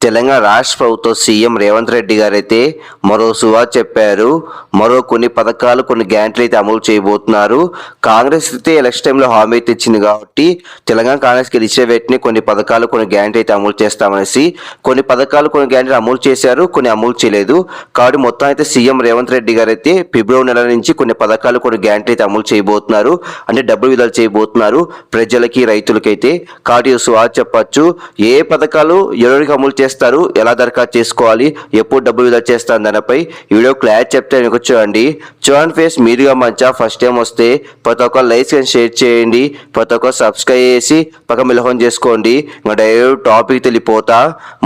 తెలంగాణ రాష్ట్ర ప్రభుత్వ సీఎం రేవంత్ రెడ్డి గారైతే మరో సువా చెప్పారు. మరో కొన్ని పథకాలు కొన్ని గ్యారంటీలు అయితే అమలు చేయబోతున్నారు. కాంగ్రెస్ అయితే ఎలక్షన్ టైంలో హామీ అయితే ఇచ్చింది కాబట్టి తెలంగాణ కాంగ్రెస్ గెలిచే వెంటనే కొన్ని పథకాలు కొన్ని గ్యారంటీ అయితే అమలు చేస్తామనేసి కొన్ని పథకాలు కొన్ని గ్యారంటీలు అమలు చేశారు కొన్ని అమలు చేయలేదు. కాబట్టి మొత్తం అయితే సీఎం రేవంత్ రెడ్డి గారు అయితే ఫిబ్రవరి నెల నుంచి కొన్ని పథకాలు కొన్ని గ్యారంటీ అయితే అమలు చేయబోతున్నారు. అంటే డబ్బులు విడుదల చేయబోతున్నారు ప్రజలకి రైతులకైతే. కాబట్టి సువా చెప్పచ్చు. ఏ పథకాలు ఎవరికి అమలు చేస్తారు ఎలా దరఖాస్తు చేసుకోవాలి? ఎప్పుడు డబ్బులు విడుదల చేస్తారు? దానిపై ఈ వీడియో క్లారిటీ చెప్తే మీకు చూడండి జోన్ ఫేస్ మీరుగా మంచా ఫస్ట్ టైం వస్తే ప్రతి ఒక్క లైక్స్ అండ్ షేర్ చేయండి. ప్రతి ఒక్క సబ్స్క్రైబ్ చేసి పక్క మిలహం చేసుకోండి. ఇంకా డైరెక్ట్ టాపిక్ తెలిపోతా.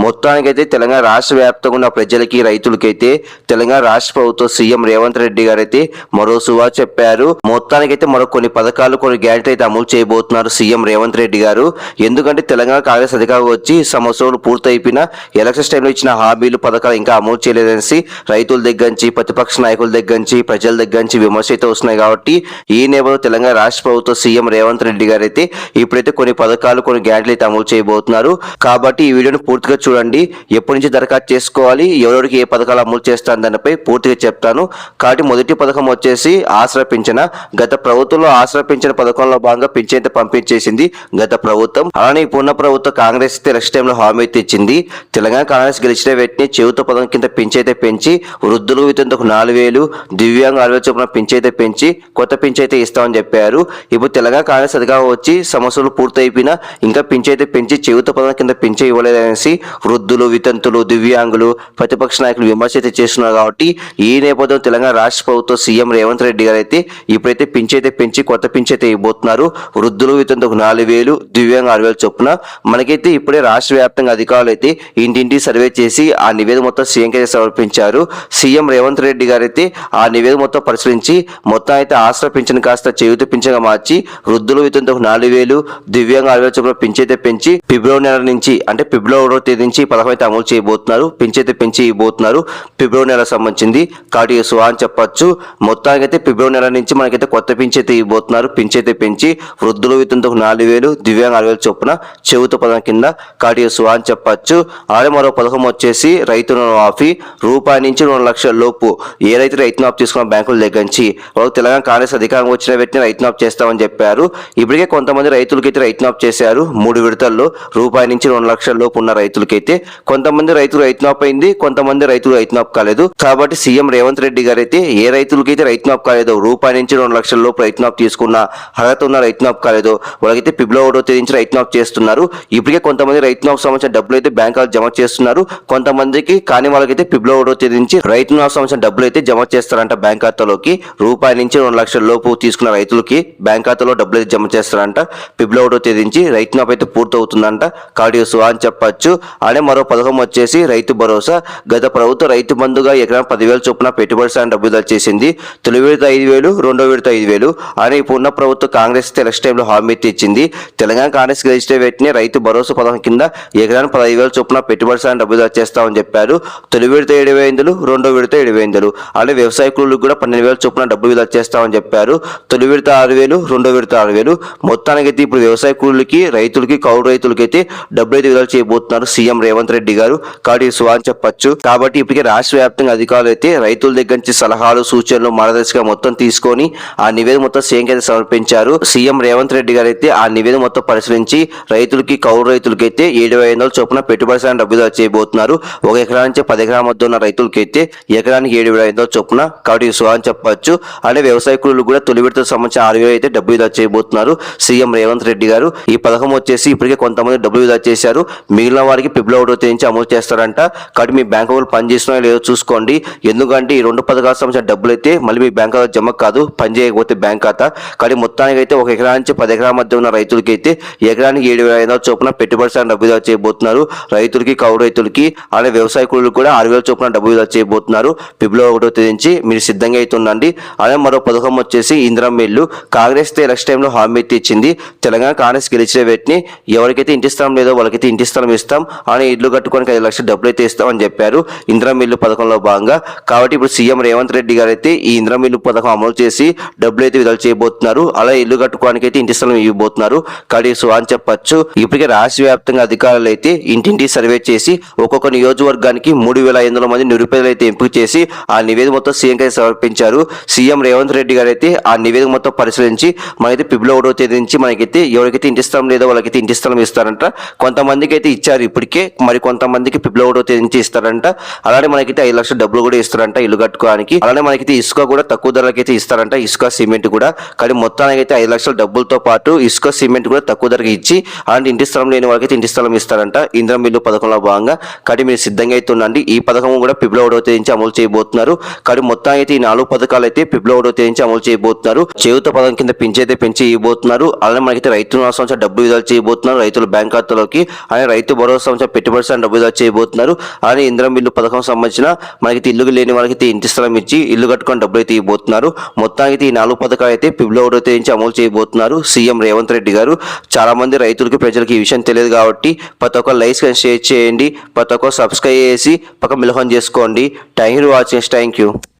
మొత్తానికైతే తెలంగాణ రాష్ట్ర వ్యాప్తంగా ఉన్న ప్రజలకి రైతులకైతే తెలంగాణ రాష్ట్ర ప్రభుత్వ సీఎం రేవంత్ రెడ్డి గారు అయితే మరో సువా చెప్పారు. మొత్తానికైతే మరో కొన్ని పథకాలు కొన్ని గ్యారెంటీ అయితే అమలు చేయబోతున్నారు సీఎం రేవంత్ రెడ్డి గారు. ఎందుకంటే తెలంగాణ కాంగ్రెస్ అధికారం వచ్చి సంవత్సరాలు పూర్తయిపోయిన ఎలక్షన్స్ టైంలో ఇచ్చిన హామీలు పథకాలు ఇంకా అమలు చేయలేదనేసి రైతుల దగ్గర నుంచి ప్రతిపక్ష నాయకుల దగ్గర నుంచి ప్రజల దగ్గర నుంచి విమర్శ అయితే వస్తున్నాయి కాబట్టి ఈ నేపథ్యంలో తెలంగాణ రాష్ట్ర ప్రభుత్వ సీఎం రేవంత్ రెడ్డి గారు అయితే ఇప్పుడైతే కొన్ని పథకాలు కొన్ని గ్యారెంటీలు అయితే అమలు చేయబోతున్నారు. కాబట్టి ఈ వీడియోని పూర్తిగా చూడండి. ఎప్పటి నుంచి దరఖాస్తు చేసుకోవాలి ఎవరెవరికి ఏ పథకాలు అమలు చేస్తాను దానిపై పూర్తిగా చెప్తాను. కాబట్టి మొదటి పథకం వచ్చేసి ఆసరా పింఛన. గత ప్రభుత్వంలో ఆసరా పింఛన పథకంలో భాగంగా పింఛన్ అయితే పంపించేసింది గత ప్రభుత్వం. అలానే ఇప్పుడున్న ప్రభుత్వం కాంగ్రెస్ అయితే నెక్స్ట్ టైంలో హామీ అయితే ఇచ్చింది. తెలంగాణ కాంగ్రెస్ గెలిచిన వెంటనే చెవితో పథకం కింద పింఛన్ అయితే పెంచి వృద్ధులు వితంతకు నాలుగు వేలు దివ్యాంగ అరవై చొప్పున పింఛన్ అయితే పెంచి కొత్త పింఛన్ అయితే ఇస్తామని చెప్పారు. ఇప్పుడు తెలంగాణ కాంగ్రెస్ అధికారం వచ్చి సమస్యలు పూర్తయిపోయినా ఇంకా పింఛన్ అయితే పెంచి చెవిత పదం కింద పింఛన్ ఇవ్వలేదనేసి వృద్ధులు వితంతులు దివ్యాంగులు ప్రతిపక్ష నాయకులు విమర్శ అయితే చేస్తున్నారు కాబట్టి ఈ నేపథ్యం తెలంగాణ రాష్ట్ర ప్రభుత్వం సీఎం రేవంత్ రెడ్డి గారు అయితే ఇప్పుడైతే పెంచైతే అయితే పెంచి కొత్త పింఛన్ అయితే ఇవ్వబోతున్నారు. వృద్ధులు వితంతుకు నాలుగు వేలు దివ్యాంగ ఆరు వేలు చొప్పున. మనకైతే ఇప్పుడే రాష్ట్ర వ్యాప్తంగా అధికారులు అయితే ఇంటింటి సర్వే చేసి ఆ నివేదిక మొత్తం సీఎంకి సమర్పించారు. సీఎం రేవంత్ రెడ్డి గారు అయితే ఆ నివేదిక మొత్తం పరిశీలించి మొత్తం అయితే ఆశ్ర పింఛన్ కాస్త చేయుత పింఛన్గా మార్చి వృద్ధులు వితంతుకు నాలుగు వేలు దివ్యాంగ అరవై చొప్పున పింఛైతే పెంచి ఫిబ్రవరి నెల నుంచి అంటే ఫిబ్రవరి ఒకటో తేదీ నుంచి పథకం అయితే అమలు చేయబోతున్నారు పింఛైతే పెంచి ఇవ్వబోతున్నారు. ఫిబ్రవరి నెల సంబంధించింది కాబట్టి సువా అని చెప్పొచ్చు. మొత్తానికి అయితే ఫిబ్రవరి నెల నుంచి మనకైతే కొత్త పింఛైతే ఇవ్వబోతున్నారు. పింఛైతే పెంచి వృద్ధులు వితంతుకు నాలుగు వేలు దివ్యాంగ ఆరు వేల చొప్పున చెవుత పథకం కింద కాబట్టి సువా అని చెప్పొచ్చు. అలాగే మరో పథకం వచ్చేసి రైతు రుణమాఫీ రూపాయి నుంచి రెండు లక్షల లోపు ఏ రైతు రైతు తీసుకున్న బ్యాంకుల దగ్గర నుంచి వాళ్ళు తెలంగాణ కాంగ్రెస్ అధికారం వచ్చిన వ్యక్తిని రైతు నాప్ చేస్తామని చెప్పారు ఇప్పటికే కొంతమంది రైతులకైతే రైతు నాప్ చేశారు మూడు విడతల్లో రూపాయి నుంచి రెండు లక్షల లోపు ఉన్న రైతులకైతే కొంతమంది రైతులు రైతు నాప్ అయింది కొంతమంది రైతులు రైతు నాప్ కాలేదు కాబట్టి సీఎం రేవంత్ రెడ్డి గారు అయితే ఏ రైతులకైతే రైతు నాప్ కాలేదో రూపాయి నుంచి రెండు లక్షల లోపు రైతు నాప్ తీసుకున్న అర్హత ఉన్న రైతు నాప్ కాలేదో వాళ్ళకైతే ఫిబ్రవరి ఒకటో తేదీ నుంచి రైతు నాప్ చేస్తున్నారు ఇప్పటికే కొంతమంది రైతు నాప్ సంబంధించిన డబ్బులు అయితే బ్యాంకులు జమ చేస్తున్నారు కొంతమందికి కాని వాళ్ళకైతే ఫిబ్రవరి ఒకటో తేదీ నుంచి రైతు నాప్ సంబంధించిన డబ్బులు అయితే జమ చేస్తారంట బ్యాంక్ ఖాతాలోకి రూపాయి నుంచి రెండు లక్షల లోపు తీసుకున్న రైతులకి బ్యాంక్ ఖాతాలో డబ్బులు అయితే జమ చేస్తారంట. ఫిబ్రవరి ఒకటో తేదీ నుంచి రైతు మాఫ్ అయితే పూర్తవుతుందంట. కార్డియో సుహా అని చెప్పచ్చు. అనే మరో పథకం వచ్చేసి రైతు భరోసా. గత ప్రభుత్వం రైతు బంధుగా ఎకరా పదివేల చొప్పున పెట్టుబడి సాయం డబ్బులు చేసింది. తొలి విడత ఐదు వేలు రెండో విడత ఐదు వేలు. అని ఇప్పుడున్న ప్రభుత్వం కాంగ్రెస్ ఎలక్షన్ టైంలో హామీ ఇచ్చింది. తెలంగాణ కాంగ్రెస్ గెలిచిన వెంటనే రైతు భరోసా పథకం కింద ఎకరానికి పదహైదు వేల చొప్పున పెట్టుబడి సాయం డబ్బులు చేస్తామని చెప్పారు. తొలి విడత ఏడు వేలు రెండో విడత ఏడు వేలు అలాగే వ్యవసాయ కూలీలకు కూడా పన్నెండు వేల చొప్పున డబ్బులు విడుదల చేస్తామని చెప్పారు. తొలి విడత ఆరు వేలు రెండో విడత ఆరు వేలు. మొత్తానికైతే ఇప్పుడు వ్యవసాయ కూలీలకి రైతులకి కౌలు రైతులకి అయితే డబ్బులు అయితే విడుదల చేయబోతున్నారు సీఎం రేవంత్ రెడ్డి గారు. కాబట్టి సువా అని చెప్పొచ్చు. కాబట్టి ఇప్పటికే రాష్ట్ర వ్యాప్తంగా అధికారులు అయితే రైతుల దగ్గర నుంచి సలహాలు సూచనలు మార్గదర్శకంగా మొత్తం తీసుకొని ఆ నివేదిక మొత్తం సీఎం అయితే సమర్పించారు. సీఎం రేవంత్ రెడ్డి గారు అయితే ఆ నివేదిక మొత్తం పరిశీలించి రైతులకి కౌలు రైతులకి అయితే ఏడు వేల ఐదు వందల చొప్పున పెట్టుబడి సాయం డబ్బు విడుదల చేయబోతున్నారు. ఒక ఎకరా నుంచి పది ఎకరాల మధ్య ఉన్న రైతులకి అయితే ఎకరానికి ఏడు వేల ఐదు వందల చొప్పున. కాబట్టి సువా అని చెప్పొచ్చు. అలాగే వ్యవసాయ కూలీలు కూడా తొలి విడత సంబంధించి ఆరు వేలు అయితే డబ్బు విధా చేయబోతున్నారు. సీఎం రేవంత్ రెడ్డి గారు ఈ పథకం వచ్చేసి ఇప్పటికే కొంతమంది డబ్బులు విధా చేశారు. మిగిలిన వారికి ఫిబ్రవరి ఒకటో తేదీ అమలు చేస్తారంట. కాబట్టి మీ బ్యాంక్ అకౌంట్ పనిచేస్తున్నాయో లేదో చూసుకోండి. ఎందుకంటే ఈ రెండు పథకాలకు సంబంధించిన డబ్బులు అయితే మళ్ళీ మీ బ్యాంక్ ఖాతా జమ కాదు పని చేయకపోతే బ్యాంక్ ఖాతా. కానీ మొత్తానికి అయితే ఒక ఎకరా నుంచి పది ఎకరాల మధ్య ఉన్న రైతులకి అయితే ఎకరానికి ఏడు వేల ఐదు చొప్పున పెట్టుబడి సార్ డబ్బు విధా చేయబోతున్నారు. రైతులకి కౌలు రైతులకి అలాగే వ్యవసాయ కూలీలకు కూడా ఆరు వేల చొప్పున డబ్బు విధా చేయబోతున్నారు. ఫిబ్రవరి ఒకటో తేదీ నుంచి మీరు సిద్ధంగా సిద్ధంగా అవుతుందండి అలాగే మరో పథకం వచ్చేసి ఇందిరం ఇల్లు. కాంగ్రెస్ ఎలక్షన్ టైంలో హామీ అయితే ఇచ్చింది. తెలంగాణ కాంగ్రెస్ గెలిచిన వ్యక్తిని ఎవరికైతే ఇంటి స్థలం లేదో వాళ్ళకైతే ఇంటి స్థలం ఇస్తాం. అని ఇల్లు కట్టుకోవడానికి ఐదు లక్షలు డబ్బులు అయితే ఇస్తామని చెప్పారు ఇందిరం ఇల్లు పథకంలో భాగంగా. కాబట్టి ఇప్పుడు సీఎం రేవంత్ రెడ్డి గారు అయితే ఈ ఇందిరం ఇల్లు పథకం అమలు చేసి డబ్బులు అయితే విడుదల చేయబోతున్నారు. అలా ఇల్లు కట్టుకోవడానికి అయితే ఇంటి స్థలం ఇవ్వబోతున్నారు. కాబట్టి సో అని చెప్పచ్చు. ఇప్పటికే రాష్ట్ర వ్యాప్తంగా అధికారులు అయితే ఇంటింటి సర్వే చేసి ఒక్కొక్క నియోజకవర్గానికి మూడు వేల ఐదు వందల మంది నిరుపేదలు అయితే ఎంపిక చేసి ఆ నివేదిక మొత్తం సీఎం అయితే సమర్పించారు. సీఎం రేవంత్ రెడ్డి గారు అయితే ఆ నివేదిక మొత్తం పరిశీలించి మనకైతే ఫిబ్రవరి ఒకటో తేదీ నుంచి మనకైతే ఎవరికైతే ఇంటి స్థలం లేదో వాళ్ళకైతే ఇంటి స్థలం ఇస్తారంట. కొంతమందికి అయితే ఇచ్చారు ఇప్పటికే మరి కొంతమందికి ఫిబ్రవరి ఒకటో తేదీ నుంచి ఇస్తారంట. అలానే మనకైతే ఐదు లక్షల డబ్బులు కూడా ఇస్తారంట ఇల్లు కట్టుకోవడానికి. అలానే మనకైతే ఇసుక కూడా తక్కువ ధరలకైతే ఇస్తారంట ఇసుక సిమెంట్ కూడా. కానీ మొత్తానికి అయితే ఐదు లక్షల డబ్బులతో పాటు ఇసుక సిమెంట్ కూడా తక్కువ ధరకి ఇచ్చి అలాంటి ఇంటి స్థలం లేని వాళ్ళకైతే ఇంటి స్థలం ఇస్తారంట. ఇంద్రం బిల్లు పథకంలో భాగంగా. కానీ మీరు సిద్ధంగా అయితే ఉండండి. ఈ పథకం కూడా ఫిబ్రవరి ఒకటో తేదీ నుంచి అమలు చేయబోతున్నారు. కానీ మొత్తం అయితే ఈ నాలుగు పథకాలు అయితే ఫిబ్రవరి ఒకటో తేదీ నుంచి అమలు చేయబోతున్నారు. చేయుత పథకం కింద పెంచైతే పెంచి ఇవ్వబోతున్నారు అలానే మనకైతే రైతు సంవత్సరం డబ్బులు విధాలు చేయబోతున్నారు. రైతుల బ్యాంక్ ఖాతాలోకి అలానే రైతు భరోసా సంవత్సరం పెట్టుబడి సాయం డబ్బు విధాలు చేయబోతున్నారు. అలానే ఇంద్రం బిల్లు పథకం సంబంధించిన మనకైతే ఇల్లు లేని వాళ్ళకైతే ఇంటి స్థలం ఇచ్చి ఇల్లు కట్టుకొని డబ్బులు అయితే ఇవ్వబోతున్నారు. మొత్తానికి ఈ నాలుగు పథకాలు అయితే ఫిబ్రవరి ఒకటో తేదీ నుంచి అమలు చేయబోతున్నారు. సీఎం రేవంత్ రెడ్డి గారు చాలా మంది రైతులకి ప్రజలకి ఈ విషయం తెలియదు కాబట్టి ప్రతి ఒక్క లైక్స్ షేర్ చేయండి. ప్రతి ఒక్క సబ్స్క్రైబ్ చేసి పక్క మిలహం చేసుకోండి. Thank you watching. Thank you.